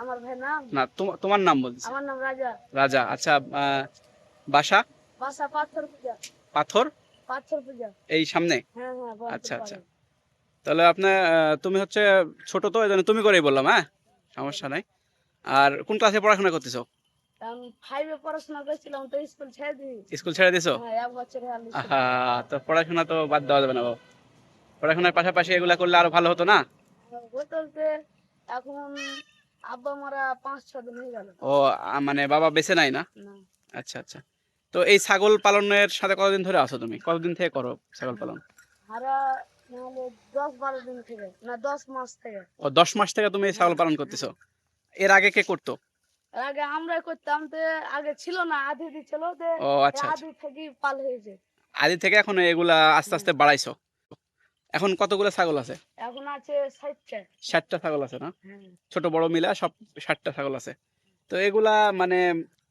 আমার ভাইয়ের নাম? না তোমার নাম বলছি। আমার নাম রাজা। রাজা আচ্ছা বাসা? বাসা পাথর পূজা। পাথর? পাথর পূজা। এই সামনে? হ্যাঁ হ্যাঁ আচ্ছা, আচ্ছা। তাহলে আপনার তুমি হচ্ছে ছোট তো এই জন্য তুমি করেই বললাম হ্যাঁ? সমস্যা নাই। আর কোন ক্লাসে পড়াশোনা করতেছো? ফাইভে পড়াশোনা করছিলাম তো স্কুল ছেড়ে দিই স্কুল ছেড়ে দিছো হ্যাঁ বছর হয়ে তো পড়াশোনা তো বাদ দেওয়া যাবে না বাবা। পড়াশোনার পাশাপাশি এগুলা করলে আরও ভালো হতো না? বলতে এখন আব্বা মারা পাঁচ ছ দিন হয়ে গেল। ও মানে বাবা বেঁচে নাই না? আচ্ছা আচ্ছা। তো এই ছাগল পালনের সাথে কতদিন ধরে আছো তুমি? কতদিন থেকে করো ছাগল পালন? হারা দশ বারো দিন থেকে না দশ মাস থেকে। ও দশ মাস থেকে তুমি ছাগল পালন করতেছো? এর আগে কে করতো? আগে আমরাই করতাম তো আগে ছিল না আধি দিছিল তো ও আচ্ছা আচ্ছা। আধি থেকে পাল হয়েছে। আদি থেকে এখন এগুলা আস্তে আস্তে বাড়াইছো? এখন কতগুলো ছাগল আছে? এখন আছে ষাটটা। ষাটটা ছাগল আছে না? হ্যাঁ ছোট বড় মিলা সব ষাটটা ছাগল আছে। তো এগুলা মানে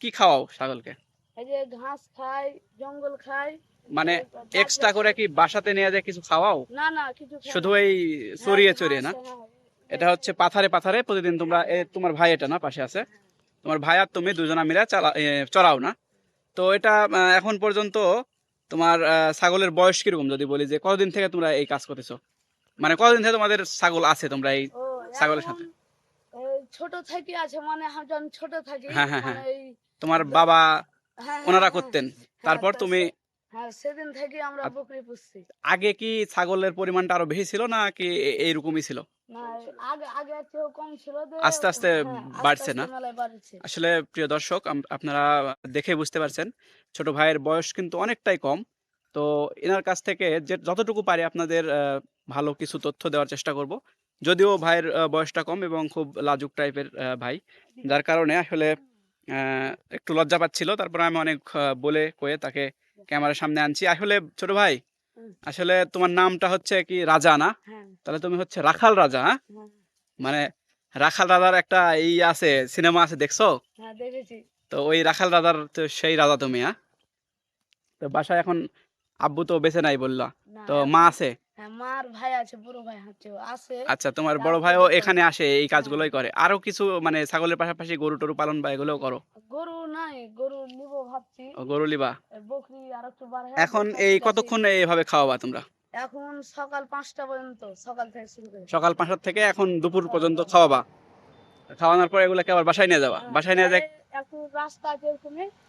কি খাওয়াও ছাগলকে? এই যে ঘাস খায় জঙ্গল খায়। মানে এক্সট্রা করে কি বাসাতে নিয়ে যায় কিছু খাওয়াও? না না কিছু শুধু এই হ্যাঁ, চড়িয়ে চড়িয়ে না? হ্যাঁ। এটা হচ্ছে পাথারে পাথারে প্রতিদিন তোমরা তোমার ভাই এটা না পাশে আছে? তোমার ভাই আর তুমি দুজনা মিলে চালা চড়াও না? তো এটা এখন পর্যন্ত তোমার ছাগলের বয়স কীরকম যদি বলি যে কতদিন থেকে তোমরা এই কাজ করতেছো? মানে কতদিন থেকে তোমাদের ছাগল আছে তোমরা এই ছাগলের সাথে? ছোট থেকে আছে মানে আমি যখন ছোট থাকি হ্যাঁ, হ্যাঁ, মানে তোমার বাবা হ্যাঁ, ওনারা হ্যাঁ, করতেন। হ্যাঁ, তারপর তুমি হ্যাঁ সেদিন থেকে আমরা। বকরি পুষছি। আগে কি ছাগলের পরিমাণটা আরও বেশি ছিল না কি এইরকমই ছিল? আস্তে আস্তে হ্যাঁ, বাড়ছে না? আসলে প্রিয় দর্শক আপনারা দেখে বুঝতে পারছেন ছোট ভাইয়ের বয়স কিন্তু অনেকটাই কম। তো এনার কাছ থেকে যে যতটুকু পারি আপনাদের ভালো কিছু তথ্য দেওয়ার চেষ্টা করব। যদিও ভাইয়ের বয়সটা কম এবং খুব লাজুক টাইপের ভাই। যার কারণে আসলে আহ, একটু লজ্জা পাচ্ছিল। তারপরে আমি অনেক বলে কয়ে তাকে ক্যামেরার সামনে আনছি। আসলে ছোট ভাই। আসলে তোমার নামটা হচ্ছে কি রাজা না? হ্যাঁ। তাহলে তুমি হচ্ছে রাখাল রাজা হ্যাঁ? হ্যাঁ। মানে রাখাল রাজার একটা ই আছে সিনেমা আছে দেখছ? হ্যাঁ দেখেছি। তো ওই রাখাল রাজার তো সেই রাজা তুমি হ্যাঁ? তো বাসায় এখন আব্বু তো বেঁচে নাই বললা। তো মা আছে? হ্যাঁ মার ভাই আছে বড় ভাই আছে আচ্ছা তোমার বড় ভাইও এখানে আসে এই কাজগুলোই করে। আরও কিছু মানে ছাগলের পাশাপাশি গরু টরু পালন বা এগুলোও করো? গরু নাই গরু নিব ভাবছি। ও, গরু লিবা বকরি আর একটু বার হয়ে এখন এই কতক্ষণ এইভাবে খাওয়াবা তোমরা? এখন সকাল পাঁচটা পর্যন্ত সকাল থেকে শুরু করে। সকাল পাঁচটার থেকে এখন দুপুর পর্যন্ত খাওয়াবা। খাওয়ানোর পর এগুলোকে আবার বাসায় নিয়ে যাবা। বাসায় নিয়ে হ্যাঁ, একটু রাস্তা আছে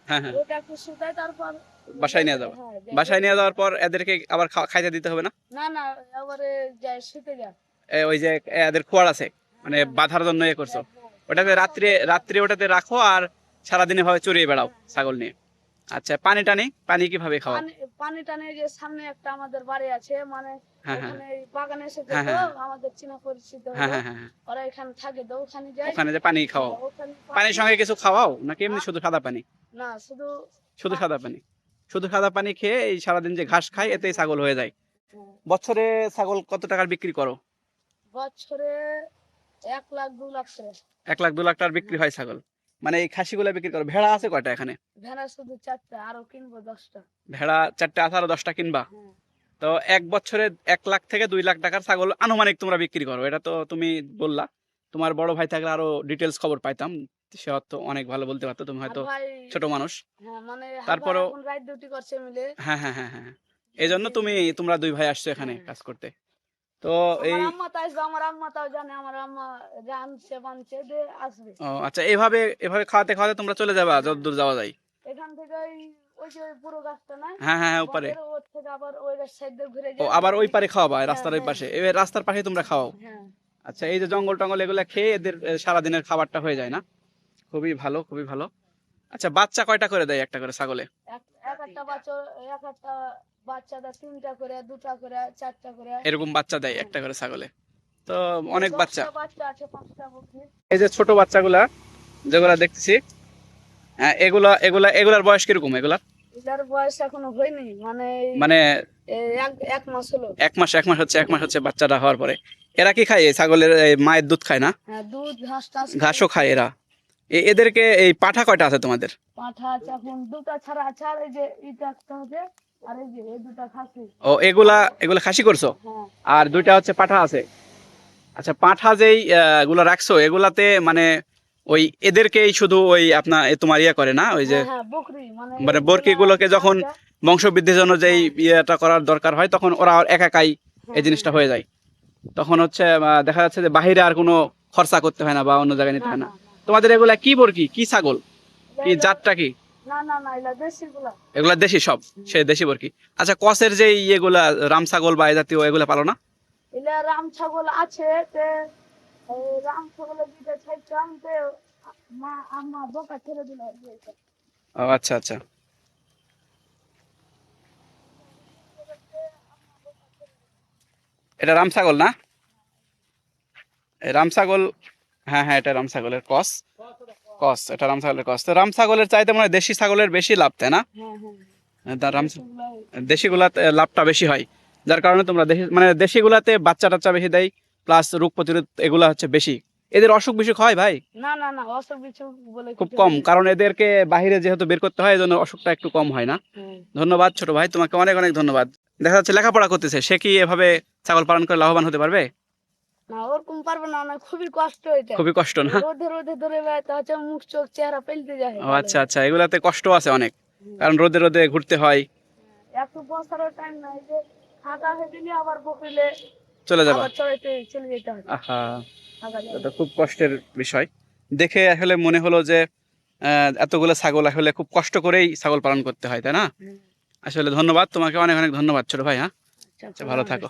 হ্যাঁ হ্যাঁ। ওটা একটু শুকায় তারপর বাসায় নিয়ে যাবা হ্যাঁ, বাসায় নিয়ে যাওয়ার পর এদেরকে আবার খাইতে দিতে হবে না? না না এবারে যাই শুতে যা ওই যে এদের খোয়ার আছে মানে বাঁধার জন্য ইয়ে করছ। ওটাতে রাত্রে রাত্রে ওটাতে রাখো আর সারাদিন এভাবে চড়িয়ে বেড়াও ছাগল নিয়ে। আচ্ছা পানি টানি পানি কীভাবে খাওয়া? পানি টানে যে সামনে একটা আমাদের বাড়ি আছে মানে হ্যাঁ হ্যাঁ। বাগানে এসে হ্যাঁ, হ্যাঁ। আমাদের চিনা পরিচিত। হ্যাঁ হ্যাঁ হ্যাঁ হ্যাঁ। ওরা এখানে থাকে তো ওখানে যাই। ওখানে যে পানি খাওয়াও। পানির সঙ্গে কিছু খাওয়াও নাকি এমনি শুধু সাদা পানি? না শুধু শুধু সাদা পানি। শুধু সাদা পানি খেয়ে এই সারাদিন যে ঘাস খায় এতেই ছাগল হয়ে যায়। বছরে ছাগল কত টাকার বিক্রি করো? বছরে এক লাখ দু লাখ এক লাখ দু লাখ টাকার বিক্রি হয় ছাগল। মানে এই খাসিগুলো বিক্রি করো। ভেড়া আছে কয়টা এখানে? ভেড়া শুধু চারটা আরও কিনবো দশটা। ভেড়া চারটে আছে আরও দশটা কিনবা? হ্যাঁ। তো এক বছরে এক লাখ থেকে দুই লাখ টাকার ছাগল আনুমানিক তোমরা বিক্রি করো। এটা তো তুমি বললা। তোমার বড় ভাই থাকলে আরও ডিটেলস খবর পাইতাম। সে তো অনেক ভালো বলতে পারতো তুমি হয়তো ছোট মানুষ। হ্যাঁ মানে তারপরও- মিলে। হ্যাঁ হ্যাঁ হ্যাঁ হ্যাঁ এই জন্য তুমি তোমরা দুই ভাই আসছো এখানে হ্যাঁ। কাজ করতে। তো এই ও, আচ্ছা এভাবে এভাবে খাওয়াতে খাওয়াতে তোমরা চলে যাবা যতদূর যাওয়া যায়। এখান থেকে ওই ওই যে পুরো গাছটা না? হ্যাঁ হ্যাঁ হ্যাঁ ওপারে। আবার ওই সাইড দিয়ে ঘুরে ও আবার ওই পারে খাওয়াবা হ্যাঁ, রাস্তার ওই হ্যাঁ। পাশে। এবার রাস্তার পাশে তোমরা খাওয়াও। হ্যাঁ। আচ্ছা এই যে জঙ্গল টঙ্গল এগুলা খেয়ে এদের সারাদিনের খাবারটা হয়ে যায় না? খুবই ভালো খুবই ভালো। আচ্ছা বাচ্চা কয়টা করে দেয় একটা করে ছাগলে? এরকম বাচ্চা দেয় একটা করে ছাগলে? তো অনেক বাচ্চা। এই যে ছোট বাচ্চাগুলা যেগুলা দেখতেছি হ্যাঁ, এগুলা এগুলা এগুলার বয়স কীরকম এগুলা? বয়স এখনও হয়নি মানে মানে এক মাস হলো। এক মাস এক মাস হচ্ছে এক মাস হচ্ছে বাচ্চাটা হওয়ার পরে। এরা কি খায়? ছাগলের মায়ের দুধ খায় না? হ্যাঁ ঘাসও খায় এরা। এদেরকে এই পাঠা কয়টা আছে তোমাদের? পাঠা আছে এখন দুটা ছাড়া আছে আর এই যে এটা একটা হবে আর এই যে এই খাসি। ও এগুলা এগুলা খাসি করছ? হ্যাঁ। আর দুইটা হচ্ছে পাঠা আছে। আচ্ছা পাঁঠা যেই গুলো রাখছো এগুলাতে মানে ওই এদেরকেই শুধু ওই আপনার তোমার ইয়ে করে না? ওই যে হ্যাঁ, বকরি মানে মানে বরকিগুলোকে যখন বংশবৃদ্ধির জন্য যেই ইয়েটা করার দরকার হয় তখন ওরা একা একাই হ্যাঁ, এই জিনিসটা। হয়ে যায়। তখন হচ্ছে দেখা যাচ্ছে যে বাহিরে আর কোনো খরচা করতে হয় না বা অন্য জায়গায় নিতে হয় না। তোমাদের এগুলা কি? বরকি কি ছাগল? কি জাতটা কি? এগুলা দেশি সব? সে দেশি বরকি আচ্ছা কসের যে ইয়েগুলা রাম ছাগল বা জাতীয় এগুলা পালো না? রাম ছাগল আছে রাম ছাগলের দুইটা ছাইতাম তে মা আম্মা বোকা ছেড়ে দিল ও আচ্ছা আচ্ছা। এটা রাম ছাগল না? এই রাম ছাগল হ্যাঁ হ্যাঁ এটা রাম ছাগলের কস। কস এটা রাম ছাগলের কস। তো রাম ছাগলের চাইতে মনে হয় দেশি ছাগলের বেশি লাভ তাই না? হ্যাঁ হ্যাঁ। রাম দেশিগুলাতে লাভটা বেশি হয়। যার কারণে তোমরা দেশি মানে দেশিগুলাতে বাচ্চা টাচ্চা বেশি দেয় প্লাস রোগ প্রতিরোধ এগুলা হচ্ছে বেশি। এদের অসুখ বিসুখ হয় ভাই? না না না অসুখ বিসুখ বলে খুব কম। কারণ এদেরকে বাইরে যেহেতু বের করতে হয় এই জন্য অসুখটা একটু কম হয় না। ধন্যবাদ ছোট ভাই তোমাকে অনেক অনেক ধন্যবাদ। দেখা যাচ্ছে লেখাপড়া করতেছে। সে কি এভাবে ছাগল পালন করে লাভবান হতে পারবে? না ওরকম পারবে না না খুবই কষ্ট এটা। খুবই কষ্ট না? রোদে রোদে ধরে বেড়াতে হচ্ছে মুখ চোখ চেহারা পেলতে যায় ও আচ্ছা আচ্ছা এগুলাতে কষ্ট আছে অনেক। কারণ রোদে রোদে ঘুরতে হয়। একটু বসারও টাইম নাই যে ফাঁকা হয়ে দিলে আবার বকরিলে চলে যাবা। আবার চড়াইতে চলে যেতে হয়। আহা এটা খুব কষ্টের বিষয়। দেখে আসলে মনে হলো যে আহ, এতগুলো ছাগল আসলে খুব কষ্ট করেই ছাগল পালন করতে হয় তাই না। আসলে ধন্যবাদ তোমাকে অনেক অনেক ধন্যবাদ ছোট ভাই হ্যাঁ আচ্ছা, ভালো থাকো।